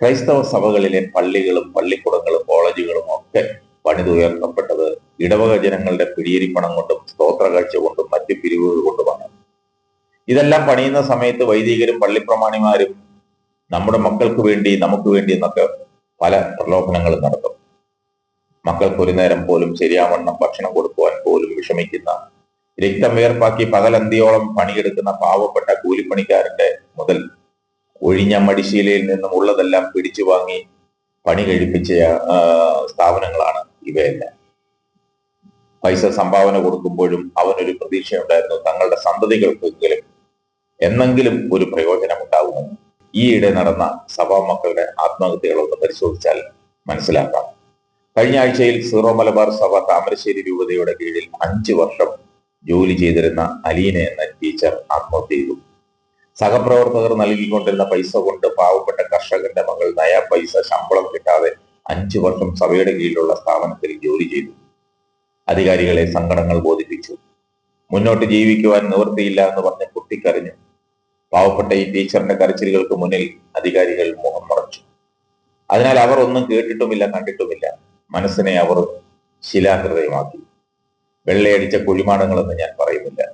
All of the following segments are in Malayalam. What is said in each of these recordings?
ക്രൈസ്തവ സഭകളിലെ പള്ളികളും പള്ളിക്കുടങ്ങളും കോളേജുകളും ഒക്കെ പണിതുയർത്തപ്പെട്ടത് ഇടവക ജനങ്ങളുടെ പിടിയിരിപ്പണം കൊണ്ടും സ്തോത്ര കാഴ്ച കൊണ്ടും മറ്റ് പിരിവുകൾ കൊണ്ടുമാണ്. ഇതെല്ലാം പണിയുന്ന സമയത്ത് വൈദികരും പള്ളിപ്രമാണിമാരും നമ്മുടെ മക്കൾക്ക് വേണ്ടി നമുക്ക് വേണ്ടി എന്നൊക്കെ പല പ്രലോഭനങ്ങളും നടത്തും. മക്കൾക്ക് ഒരു നേരം പോലും ശരിയാവണ്ണം ഭക്ഷണം കൊടുക്കുവാൻ പോലും വിഷമിക്കുന്ന രക്തം വേർപ്പാക്കി പകലന്തിയോളം പണിയെടുക്കുന്ന പാവപ്പെട്ട കൂലിപ്പണിക്കാരന്റെ മുതൽ ഒഴിഞ്ഞ മടിശീലയിൽ നിന്നും ഉള്ളതെല്ലാം പിടിച്ചു വാങ്ങി പണി കഴിപ്പിച്ച സ്ഥാപനങ്ങളാണ് ഇവയെല്ലാം. പൈസ സംഭാവന കൊടുക്കുമ്പോഴും അവനൊരു പ്രതീക്ഷയുണ്ടായിരുന്നു തങ്ങളുടെ സന്തതികൾക്കെങ്കിലും എന്നെങ്കിലും ഒരു പ്രയോജനം ഉണ്ടാകുമെന്ന് ഈയിടെ നടന്ന സഭാ മക്കളുടെ ആത്മഹത്യകളൊന്ന് പരിശോധിച്ചാൽ മനസ്സിലാക്കാം. കഴിഞ്ഞ ആഴ്ചയിൽ സീറോ മലബാർ സഭ താമരശ്ശേരി രൂപതയുടെ കീഴിൽ അഞ്ചു വർഷം ജോലി ചെയ്തിരുന്ന അലീന എന്ന ടീച്ചർ ആത്മഹത്യ ചെയ്തു. സഹപ്രവർത്തകർ നൽകിക്കൊണ്ടിരുന്ന പൈസ കൊണ്ട് പാവപ്പെട്ട കർഷകന്റെ മകൾ നയാ പൈസ ശമ്പളം കിട്ടാതെ അഞ്ചു വർഷം സഭയുടെ കീഴിലുള്ള സ്ഥാപനത്തിൽ ജോലി ചെയ്തു. അധികാരികളെ സങ്കടങ്ങൾ ബോധിപ്പിച്ചു. മുന്നോട്ട് ജീവിക്കുവാൻ നിവൃത്തിയില്ല എന്ന് പറഞ്ഞ് പൊട്ടിക്കരഞ്ഞു. പാവപ്പെട്ട ഈ ടീച്ചറിന്റെ കരച്ചിലുകൾക്ക് മുന്നിൽ അധികാരികൾ മുഖം മറച്ചു. അതിനാൽ അവർ ഒന്നും കേട്ടിട്ടുമില്ല കണ്ടിട്ടുമില്ല. മനസ്സിനെ അവർ ശിലാഹൃദയമാക്കി. വെള്ളയടിച്ച കുഴിമാടങ്ങളെന്ന് ഞാൻ പറയുന്നില്ല.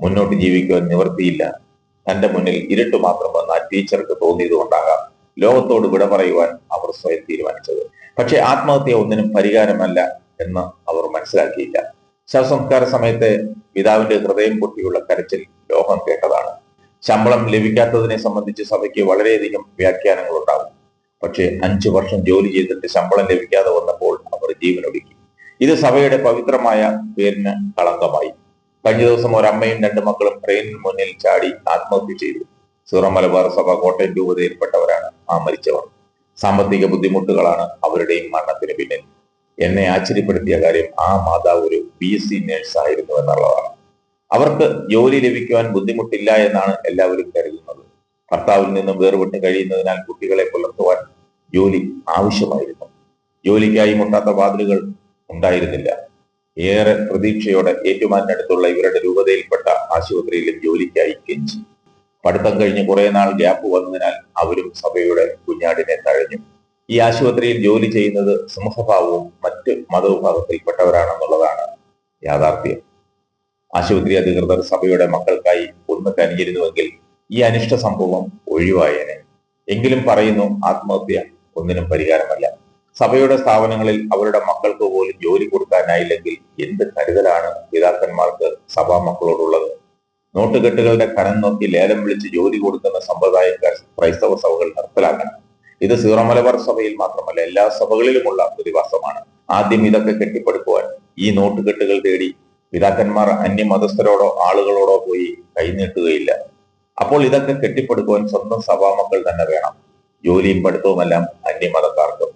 മുന്നോട്ട് ജീവിക്കുവാൻ നിവൃത്തിയില്ല. തന്റെ മുന്നിൽ ഇരുട്ട് മാത്രം വന്ന ആ ടീച്ചർക്ക് തോന്നിയതുകൊണ്ടാകാം ലോകത്തോട് വിട പറയുവാൻ അവർ സ്വയം തീരുമാനിച്ചത്. പക്ഷെ ആത്മഹത്യ ഒന്നിനും പരിഹാരമല്ല എന്ന് അവർ മനസ്സിലാക്കിയില്ല. ശവസംസ്കാര സമയത്തെ പിതാവിന്റെ ഹൃദയം പൊട്ടിയുള്ള കരച്ചിൽ ലോകം കേട്ടതാണ്. ശമ്പളം ലഭിക്കാത്തതിനെ സംബന്ധിച്ച് സഭയ്ക്ക് വളരെയധികം വ്യാഖ്യാനങ്ങൾ ഉണ്ടാവും പക്ഷേ അഞ്ചു വർഷം ജോലി ചെയ്തിട്ട് ശമ്പളം ലഭിക്കാതെ വന്നപ്പോൾ അവർ ജീവനൊടുക്കി. ഇത് സഭയുടെ പവിത്രമായ പേരിന് കളങ്കമായി. കഴിഞ്ഞ ദിവസം ഒരമ്മയും രണ്ട് മക്കളും ട്രെയിനിന് മുന്നിൽ ചാടി ആത്മഹത്യ ചെയ്തു. സീറോ മലബാർ സഭ കോട്ടയം രൂപതയിൽപ്പെട്ടവരാണ് ആ മരിച്ചവർ. സാമ്പത്തിക ബുദ്ധിമുട്ടുകളാണ് അവരുടെയും മരണത്തിന് പിന്നിൽ. എന്നെ ആശ്ചര്യപ്പെടുത്തിയ കാര്യം ആ മാതാവ് ഒരു ബി എസ് സി നേഴ്സ് ആയിരുന്നു എന്നുള്ളതാണ്. അവർക്ക് ജോലി ലഭിക്കുവാൻ ബുദ്ധിമുട്ടില്ല എന്നാണ് എല്ലാവരും കരുതുന്നത്. ഭർത്താവിൽ നിന്നും വേർപെട്ട് കഴിയുന്നതിനാൽ കുട്ടികളെ പുലർത്തുവാൻ ജോലി ആവശ്യമായിരുന്നു. ജോലിക്കായി മുട്ടാത്ത വാതിലുകൾ ഉണ്ടായിരുന്നില്ല. ഏറെ പ്രതീക്ഷയോടെ ഏറ്റുമാനടുത്തുള്ള ഇവരുടെ രൂപതയിൽപ്പെട്ട ആശുപത്രിയിലും ജോലിക്കായി കെഞ്ചി. പഠിത്തം കഴിഞ്ഞ് കുറെ നാൾ ഗ്യാപ്പ് വന്നതിനാൽ അവരും സഭയുടെ കുഞ്ഞാടിനെ തഴഞ്ഞു. ഈ ആശുപത്രിയിൽ ജോലി ചെയ്യുന്നത് സമൂഹഭാവവും മറ്റ് മതവിഭാഗത്തിൽപ്പെട്ടവരാണെന്നുള്ളതാണ് യാഥാർത്ഥ്യം. ആശുപത്രി അധികൃതർ സഭയുടെ മക്കൾക്കായി ഒന്ന് കനിഞ്ഞിരുന്നുവെങ്കിൽ ഈ അനിഷ്ട സംഭവം ഒഴിവായേനെ. എങ്കിലും പറയുന്നു ആത്മഹത്യ ഒന്നിനും പരിഹാരമല്ല. സഭയുടെ സ്ഥാപനങ്ങളിൽ അവരുടെ മക്കൾക്ക് പോലും ജോലി കൊടുക്കാനായില്ലെങ്കിൽ എന്ത് കരുതലാണ് പിതാക്കന്മാർക്ക് സഭാ മക്കളോടുള്ളത്? നോട്ടുകെട്ടുകളുടെ കനം നോക്കി ലേലം വിളിച്ച് ജോലി കൊടുക്കുന്ന സമ്പ്രദായം ക്രൈസ്തവ സഭകൾ നിർത്തലാക്കണം. ഇത് സീറോ മലബാർ സഭയിൽ മാത്രമല്ല എല്ലാ സഭകളിലുമുള്ള പ്രതിഭാസമാണ്. ആദ്യം ഇതൊക്കെ കെട്ടിപ്പടുക്കുവാൻ ഈ നോട്ടുകെട്ടുകൾ തേടി പിതാക്കന്മാർ അന്യമതസ്ഥരോടോ ആളുകളോടോ പോയി കൈനീട്ടുകയില്ല അപ്പോൾ ഇതൊക്കെ കെട്ടിപ്പടുക്കുവാൻ സ്വന്തം സഭാമക്കൾ തന്നെ വേണം. ജോലിയും പഠിത്തവുമെല്ലാം അന്യമതക്കാർക്ക്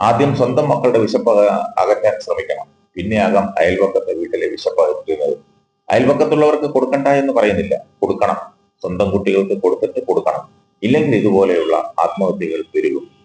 ആദ്യം സ്വന്തം മക്കളുടെ വിശപ്പ് അക- അകറ്റാൻ ശ്രമിക്കണം. പിന്നെയാകാം അയൽവക്കത്തെ വീട്ടിലെ വിശപ്പ് അകറ്റുന്നത്. അയൽവക്കത്തുള്ളവർക്ക് കൊടുക്കണ്ട എന്ന് പറയുന്നില്ല. കൊടുക്കണം. സ്വന്തം കുട്ടികൾക്ക് കൊടുത്തിട്ട് കൊടുക്കണം. ഇല്ലെങ്കിൽ ഇതുപോലെയുള്ള ആത്മഹത്യകൾ പെരുകും.